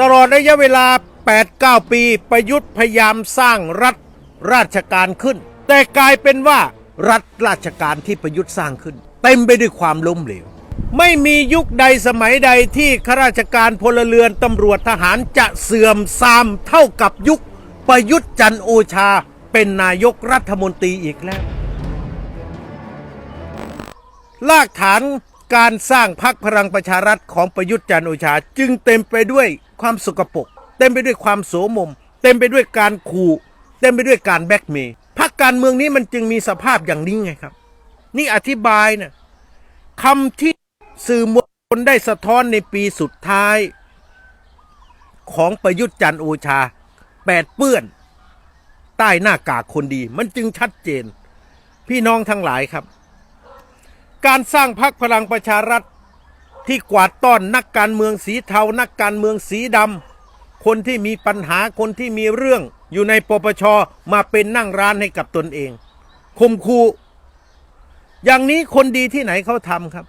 ตลอดระยะเวลา 8-9 ปีประยุทธ์พยายามสร้างรัฐราชการขึ้น แต่กลายเป็นว่ารัฐราชการที่ประยุทธ์สร้างขึ้น เต็มไปด้วยความล้มเหลว ไม่มียุคใดสมัยใดที่ข้าราชการพลเรือนตำรวจทหารจะเสื่อมทรามเท่ากับยุค ประยุทธ์จันโอชาเป็นนายกรัฐมนตรีอีกแล้วรากฐาน การสร้างพรรคพลังประชารัฐของประยุทธ์จันโอชา จึงเต็มไปด้วยความสกปรกเต็มไปด้วยความโสมม เต็มไปด้วยการขู่เต็มไปด้วยการแบกเมย์พรรคการเมืองนี้มันจึงมีสภาพอย่างนี้ไงครับ นี่อธิบายนะคำที่สื่อมวลชนได้สะท้อนในปีสุดท้าย ของประยุทธ์จันโอชาแปดเปื้อน ใต้หน้ากากคนดี มันจึงชัดเจน พี่น้องทั้งหลายครับ การสร้างพรรคพลังประชารัฐที่กวาดต้อนนักการเมืองสีเทา นักการเมืองสีดำคนที่มีปัญหาคนที่มีเรื่องอยู่ในปปชมาเป็นนั่งร้านให้กับตนเองคมคูอย่างนี้คนดีที่ไหนเขาทำครับ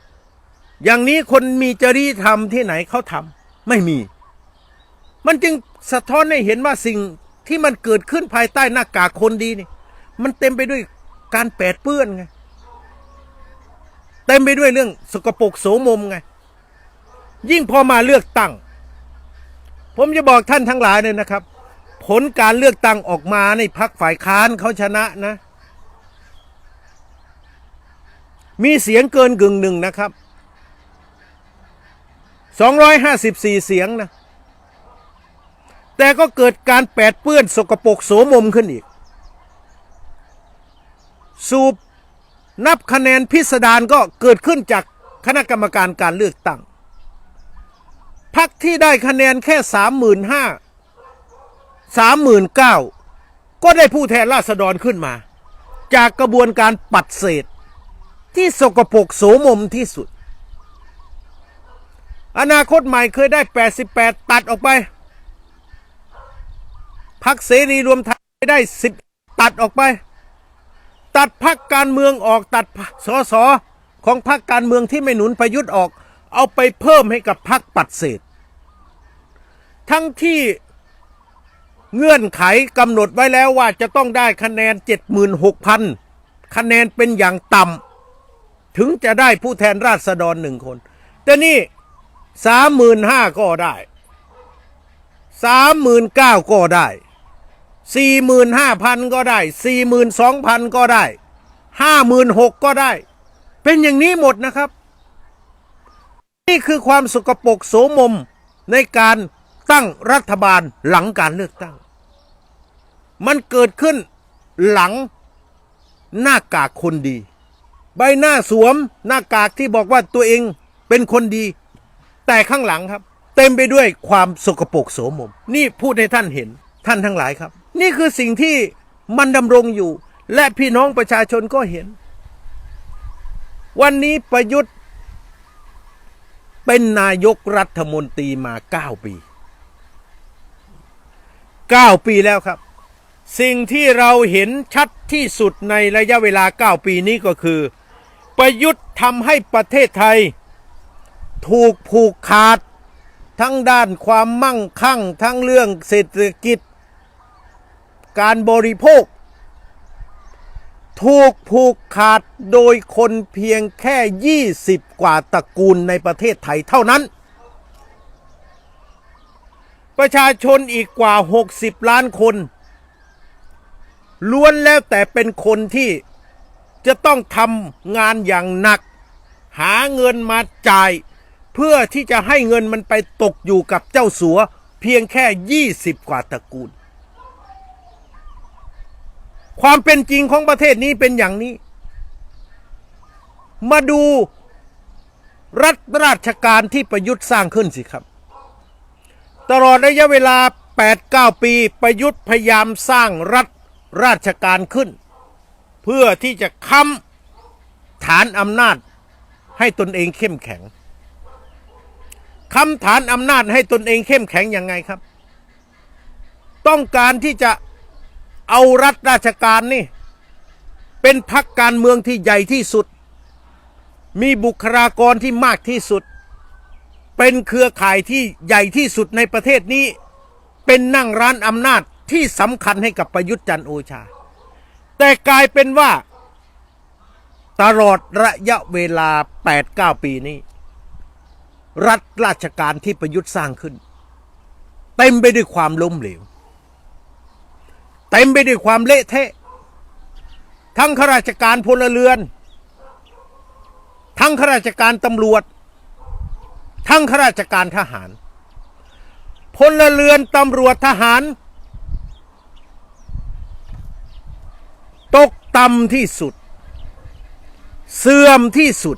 อย่างนี้คนมีจริยธรรมที่ไหนเขาทำไม่มี มันจึงสะท้อนให้เห็นว่าสิ่งที่มันเกิดขึ้นภายใต้หน้ากากคนดีนี่ มันเต็มไปด้วยการแปดเปื้อนไง เต็มไปด้วยเรื่องสกปรกโสมมไง ยิ่งพอมาเลือกตั้ง ผมจะบอกท่านทั้งหลายเลยนะครับ ผลการเลือกตั้งออกมาในพักฝ่ายค้านเขาชนะนะ มีเสียงเกินกึ่งหนึ่งนะครับ 254 เสียงนะ แต่ก็เกิดการแปดเปื้อนสกปรกโสมมขึ้นอีก สูบ นับคะแนนพิสดารก็เกิดขึ้นจากคณะกรรมการการเลือกตั้งพักที่ได้คะแนนแค่สามหมื่นห้าสามหมื่นเก้าก็ได้ผู้แทนราษฎรขึ้นมา จากกระบวนการปัดเศษ ที่สกปรกโสมมที่สุด อนาคตใหม่เคยได้ 88 ตัดออกไปพักเสรีรวมไทยได้ 10 ตัดออกไป ตัดพักการเมืองออกตัดสสของพักการเมืองที่ไม่หนุนประยุทธ์ออก เอาไปเพิ่มให้กับพักปัดเศษ ทั้งที่เงื่อนไขกำหนดไว้แล้วว่าจะต้องได้คะแนน 76,000 คะแนนเป็นอย่างต่ำถึงจะได้ผู้แทนราษฎรหนึ่งคน แต่นี่สามหมื่นห้าก็ได้สามหมื่นเก้าก็ได้ สี่หมื่นห้าพันก็ได้สี่หมื่นสองพันก็ได้ห้าหมื่นหกก็ได้ เป็นอย่างนี้หมดนะครับ นี่คือความสกปรกโสมมในการตั้งรัฐบาลหลังการเลือกตั้ง มันเกิดขึ้นหลังหน้ากากคนดี ใบหน้าสวมหน้ากากที่บอกว่าตัวเองเป็นคนดี แต่ข้างหลังครับ เต็มไปด้วยความสกปรกโสมม นี่พูดให้ท่านเห็นท่านทั้งหลายครับ นี่คือสิ่งที่มันดำรงอยู่ และพี่น้องประชาชนก็เห็น วันนี้ประยุทธ์ เป็นนายกรัฐมนตรีมาเก้าปีเก้าปีแล้วครับ สิ่งที่เราเห็นชัดที่สุดในระยะเวลาเก้าปีนี้ก็คือ ประยุทธ์ทำให้ประเทศไทย ถูกผูกขาดทั้งด้านความมั่งคั่ง ทั้งเรื่องเศรษฐกิจ การบริโภค ถูกผูกขาดโดยคนเพียงแค่ 20 กว่าตระกูลในประเทศไทยเท่านั้น ประชาชนอีกกว่า 60 ล้านคน ล้วนแล้วแต่เป็นคนที่จะต้องทำงานอย่างหนัก หาเงินมาจ่าย เพื่อที่จะให้เงินมันไปตกอยู่กับเจ้าสัวเพียงแค่ 20 กว่าตระกูล ความเป็นจริงของประเทศนี้เป็นอย่างนี้ มาดูรัฐราชการที่ประยุทธ์สร้างขึ้นสิครับ ตลอดระยะเวลา 8-9 ปีประยุทธ์พยายามสร้างรัฐราชการขึ้น เพื่อที่จะค้ำฐานอำนาจให้ตนเองเข้มแข็งค้ำฐานอำนาจให้ตนเองเข้มแข็งยังไงครับ ต้องการที่จะ เอารัฐราชการนี่ เป็นพักการเมืองที่ใหญ่ที่สุด มีบุคลากรที่มากที่สุด เป็นเครือข่ายที่ใหญ่ที่สุดในประเทศนี้ เป็นนั่งร้านอำนาจที่สำคัญให้กับประยุทธ์จันโอชา แต่กลายเป็นว่า ตลอดระยะเวลา 8-9 ปีนี้ รัฐราชการที่ประยุทธ์สร้างขึ้น เต็มไปด้วยความล้มเหลว เต็มไปด้วยความเละเทะ ทั้งข้าราชการพลเรือน ทั้งข้าราชการตำรวจ ทั้งข้าราชการทหาร พลเรือนตำรวจทหาร ตกต่ำที่สุด เสื่อมที่สุด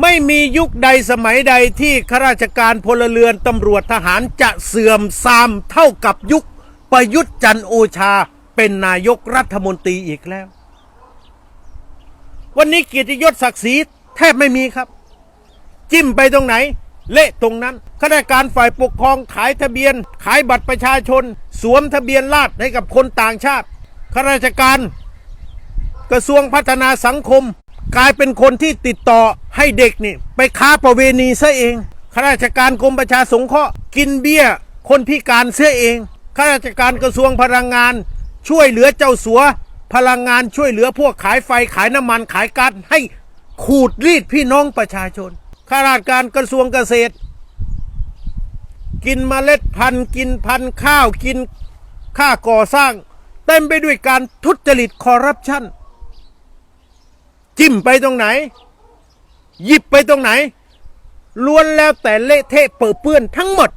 ไม่มียุคใดสมัยใดที่ข้าราชการพลเรือนตำรวจทหารจะเสื่อมทรามเท่ากับยุค ประยุทธ์จันโอชาเป็นนายกรัฐมนตรีอีกแล้ว วันนี้เกียรติยศศักดิ์ศรีแทบไม่มีครับ จิ้มไปตรงไหน เละตรงนั้นข้าราชการฝ่ายปกครองขายทะเบียน ขายบัตรประชาชน สวมทะเบียนราษให้กับคนต่างชาติข้าราชการ กระทรวงพัฒนาสังคม กลายเป็นคนที่ติดต่อให้เด็กนี่ ไปค้าประเวณีซะเองข้าราชการกรมประชาสงเคราะห์กินเบี้ย คนพิการเสียเอง ข้าราชการกระทรวงพลังงาน ช่วยเหลือเจ้าสัว พลังงานช่วยเหลือพวกขายไฟขายน้ำมันขายก๊าซให้ขูดรีดพี่น้องประชาชนข้าราชการกระทรวงเกษตร กินเมล็ดพันธุ์กินพันธุ์ข้าวกินค่าก่อสร้าง เต็มไปด้วยการทุจริตคอร์รัปชันจิ้มไปตรงไหน หยิบไปตรงไหนล้วนแล้วแต่เละเทะเปื้อเปื้อนทั้งหมด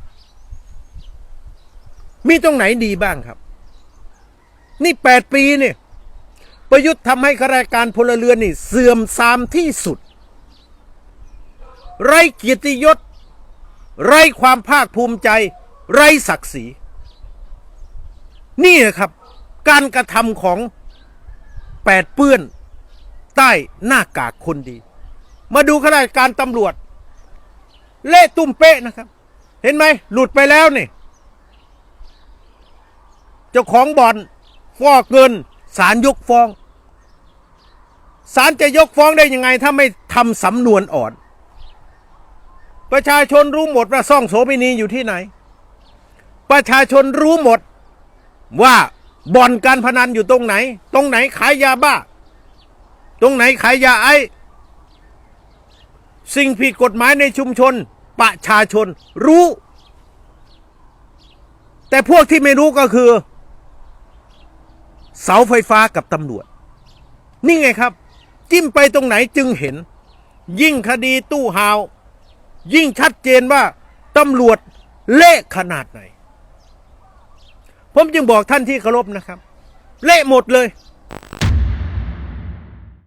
มีตรงไหนดีบ้างครับ นี่แปดปีเนี่ยประยุทธ์ทำให้ข้าราชการพลเรือนนี่ เสื่อมทรามที่สุด ไร้เกียรติยศ ไร้ความภาคภูมิใจ ไร้ศักดิ์ศรีนี่นะครับ การกระทำของแปดเปื้อน ใต้หน้ากากคนดี มาดูข้าราชการตำรวจ เละตุ้มเป๊ะนะครับ เห็นไหมหลุดไปแล้วนี่ เจ้าของบ่อนฟอกเงินศาลยกฟ้องศาลจะยกฟ้องได้ยังไง ถ้าไม่ทำสำนวนอ่อน ประชาชนรู้หมดว่าซ่องโสมินีอยู่ที่ไหน ประชาชนรู้หมดว่าบ่อนการพนันอยู่ตรงไหน ตรงไหนขายยาบ้า ตรงไหนขายยาไอสิ่งผิดกฎหมายในชุมชน ประชาชนรู้ แต่พวกที่ไม่รู้ก็คือ เสาไฟฟ้ากับตำรวจ นี่ไงครับ จิ้มไปตรงไหนจึงเห็น ยิ่งคดีตู้ฮาว ยิ่งชัดเจนว่าตำรวจเละขนาดไหน ผมจึงบอกท่านที่เคารพนะครับ เละหมดเลย